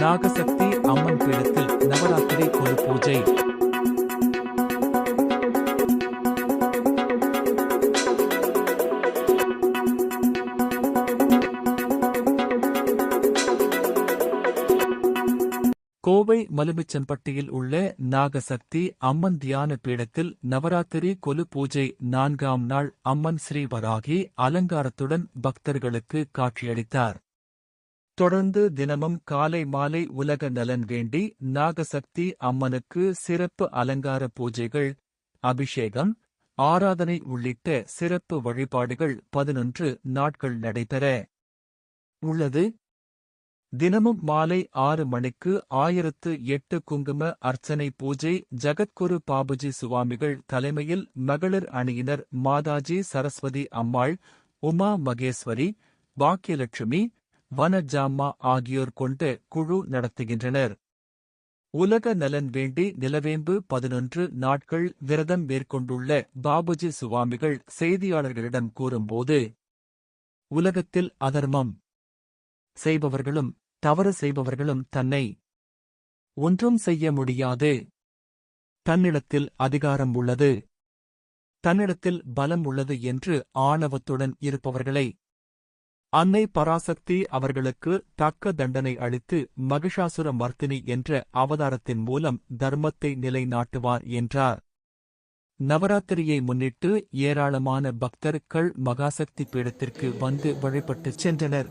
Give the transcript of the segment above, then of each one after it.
நாகசக்தி அம்மன் பீடத்தில் நவராத்திரி குரு பூஜை. கோவை மலுமிச்சம்பட்டியில் உள்ள நாகசக்தி அம்மன் தியான பீடத்தில் நவராத்திரி கொலு பூஜை நான்காம் நாள் அம்மன் ஸ்ரீ வராகி அலங்காரத்துடன் பக்தர்களுக்கு காட்சியளித்தார். தொடர்ந்து தினமும் காலை மாலை உலக நலன் வேண்டி நாகசக்தி அம்மனுக்கு சிறப்பு அலங்கார பூஜைகள் அபிஷேகம் ஆராதனை உள்ளிட்ட சிறப்பு வழிபாடுகள் பதினொன்று நாட்கள் நடைபெற உள்ளது. தினமும் மாலை ஆறு மணிக்கு ஆயிரத்து எட்டு குங்கும அர்ச்சனை பூஜை ஜகத்குரு பாபுஜி சுவாமிகள் தலைமையில் மகளிர் அணியினர் மாதாஜி சரஸ்வதி அம்மாள் உமா மகேஸ்வரி பாக்கியலட்சுமி வனஜாமா ஆகியோர் கொண்ட குழு நடத்துகின்றனர். உலக நலன் வேண்டி நிலவேம்பு பதினொன்று நாட்கள் விரதம் மேற்கொண்டுள்ள பாபுஜி சுவாமிகள் செய்தியாளர்களிடம் கூறும்போது உலகத்தில் அதர்மம் செய்பவர்களும் தவறு செய்பவர்களும் தன்னை ஒன்றும் செய்ய முடியாது. தன்னிடத்தில் அதிகாரம் உள்ளது. தன்னிடத்தில் பலம் உள்ளது என்று ஆணவத்துடன் இருப்பவர்களை அன்னை பராசக்தி அவர்களுக்கு தக்க தண்டனை அளித்து மகிஷாசுர மர்த்தினி என்ற அவதாரத்தின் மூலம் தர்மத்தை நிலைநாட்டுவார் என்றார். நவராத்திரியை முன்னிட்டு ஏராளமான பக்தர்கள் மகாசக்தி பீடத்திற்கு வந்து வழிபட்டுச் சென்றனர்.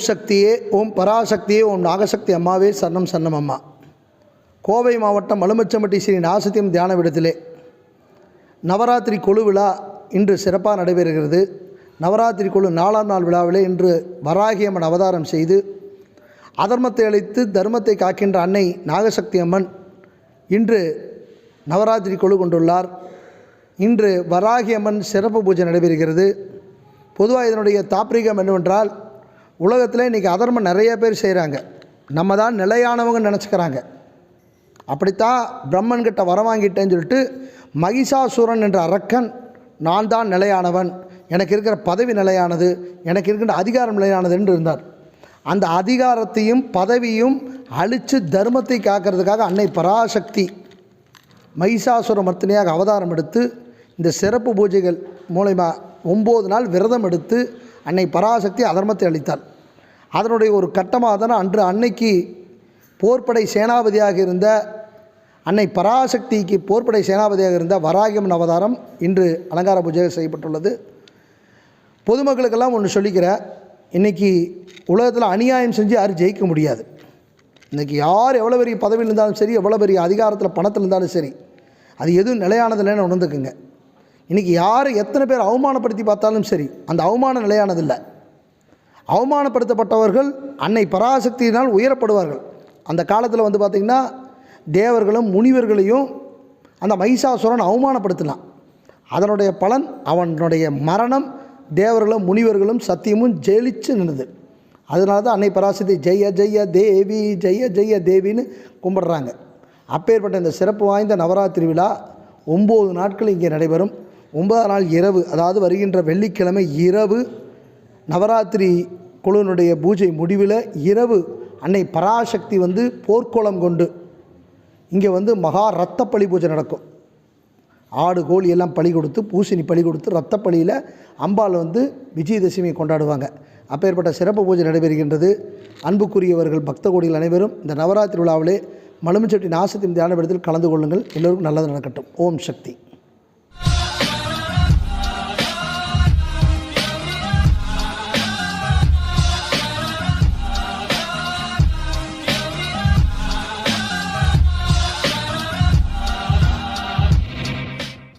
சக்தியே ஓம் பராசக்தியே ஓம் நாகசக்தி அம்மாவே சரணம் சரணம் அம்மா. கோவை மாவட்டம் மலுமச்சம்பட்டி ஸ்ரீ நாசத்தியம் தியான விடத்திலே நவராத்திரி கொழு விழா இன்று சிறப்பாக நடைபெறுகிறது. நவராத்திரி கொழு நாலாம் நாள் விழாவிலே இன்று வராகியம்மன் அவதாரம் செய்து அதர்மத்தை அழைத்து தர்மத்தை காக்கின்ற அன்னை நாகசக்தி அம்மன் இன்று நவராத்திரி கொழு கொண்டுள்ளார். இன்று வராகி அம்மன் சிறப்பு பூஜை நடைபெறுகிறது. பொதுவாக இதனுடைய தாப்ரீகம் என்னவென்றால் உலகத்தில் இன்றைக்கி அதர்மம் நிறைய பேர் செய்கிறாங்க நம்ம தான் நிலையானவங்க நினச்சிக்கிறாங்க. அப்படித்தான் பிரம்மன்கிட்ட வர வாங்கிட்டேன்னு சொல்லிட்டு மகிஷாசுரன் என்ற அரக்கன் நான் தான் நிலையானவன். எனக்கு இருக்கிற பதவி நிலையானது எனக்கு இருக்கின்ற அதிகாரம் நிலையானது என்று இருந்தார். அந்த அதிகாரத்தையும் பதவியும் அழித்து தர்மத்தை காக்கிறதுக்காக அன்னை பராசக்தி மகிஷாசுர மர்த்தினியாக அவதாரம் எடுத்து இந்த சிறப்பு பூஜைகள் மூலயமா ஒம்பது நாள் விரதம் எடுத்து அன்னை பராசக்தி அதர்மத்தை அளித்தாள். அதனுடைய ஒரு கட்டமாக தானே அன்று அன்னைக்கு போர்ப்படை சேனாபதியாக இருந்த அன்னை பராசக்திக்கு போர்ப்படை சேனாபதியாக இருந்த வராகியம்மன் அவதாரம் இன்று அலங்கார பூஜை செய்யப்பட்டுள்ளது. பொதுமக்களுக்கெல்லாம் ஒன்று சொல்லிக்கிற இன்றைக்கி உலகத்தில் அநியாயம் செஞ்சு யாரும் ஜெயிக்க முடியாது. இன்றைக்கி யார் எவ்வளோ பெரிய பதவியில் இருந்தாலும் சரி எவ்வளோ பெரிய அதிகாரத்தில் பணத்தில் இருந்தாலும் சரி அது எதுவும் நிலையானது இல்லைன்னு உணர்ந்துக்குங்க. இன்றைக்கி யார் எத்தனை பேர் அவமானப்படுத்தி பார்த்தாலும் சரி அந்த அவமானம் நிலையானதில்லை அவமானப்படுத்தப்பட்டவர்கள் அன்னை பராசக்தியினால் உயரப்படுவார்கள். அந்த காலத்தில் வந்து பார்த்திங்கன்னா தேவர்களும் முனிவர்களையும் அந்த மகிஷாசுரன் அவமானப்படுத்தினான். அதனுடைய பலன் அவனுடைய மரணம் தேவர்களும் முனிவர்களும் சத்தியமும் ஜெயிலிச்சு நின்றுது அதனால தான் அன்னை பராசக்தி ஜெய ஜெய தேவி ஜெய ஜெய தேவின்னு கும்பிடுறாங்க. அப்பேற்பட்ட இந்த சிறப்பு வாய்ந்த நவராத்திரி விழா ஒம்பது நாட்கள் இங்கே நடைபெறும். ஒன்பதாம் நாள் இரவு அதாவது வருகின்ற வெள்ளிக்கிழமை இரவு நவராத்திரி குழுவினுடைய பூஜை முடிவில் இரவு அன்னை பராசக்தி வந்து போர்க்கோளம் கொண்டு இங்கே வந்து மகா ரத்த பலி பூஜை நடக்கும். ஆடு கோழி எல்லாம் பழி கொடுத்து பூசணி பழி கொடுத்து ரத்தப்பலியில் அம்பாள் வந்து விஜயதசமி கொண்டாடுவாங்க. அப்பேற்பட்ட சிறப்பு பூஜை நடைபெறுகின்றது. அன்புக்குரியவர்கள் பக்த கோடிகள் அனைவரும் இந்த நவராத்திரி விழாவிலே மலுமிச்செட்டி நாசத்தின் தியான விடத்தில் கலந்து கொள்ளுங்கள். எல்லோருக்கும் நல்லது நடக்கட்டும். ஓம் சக்தி.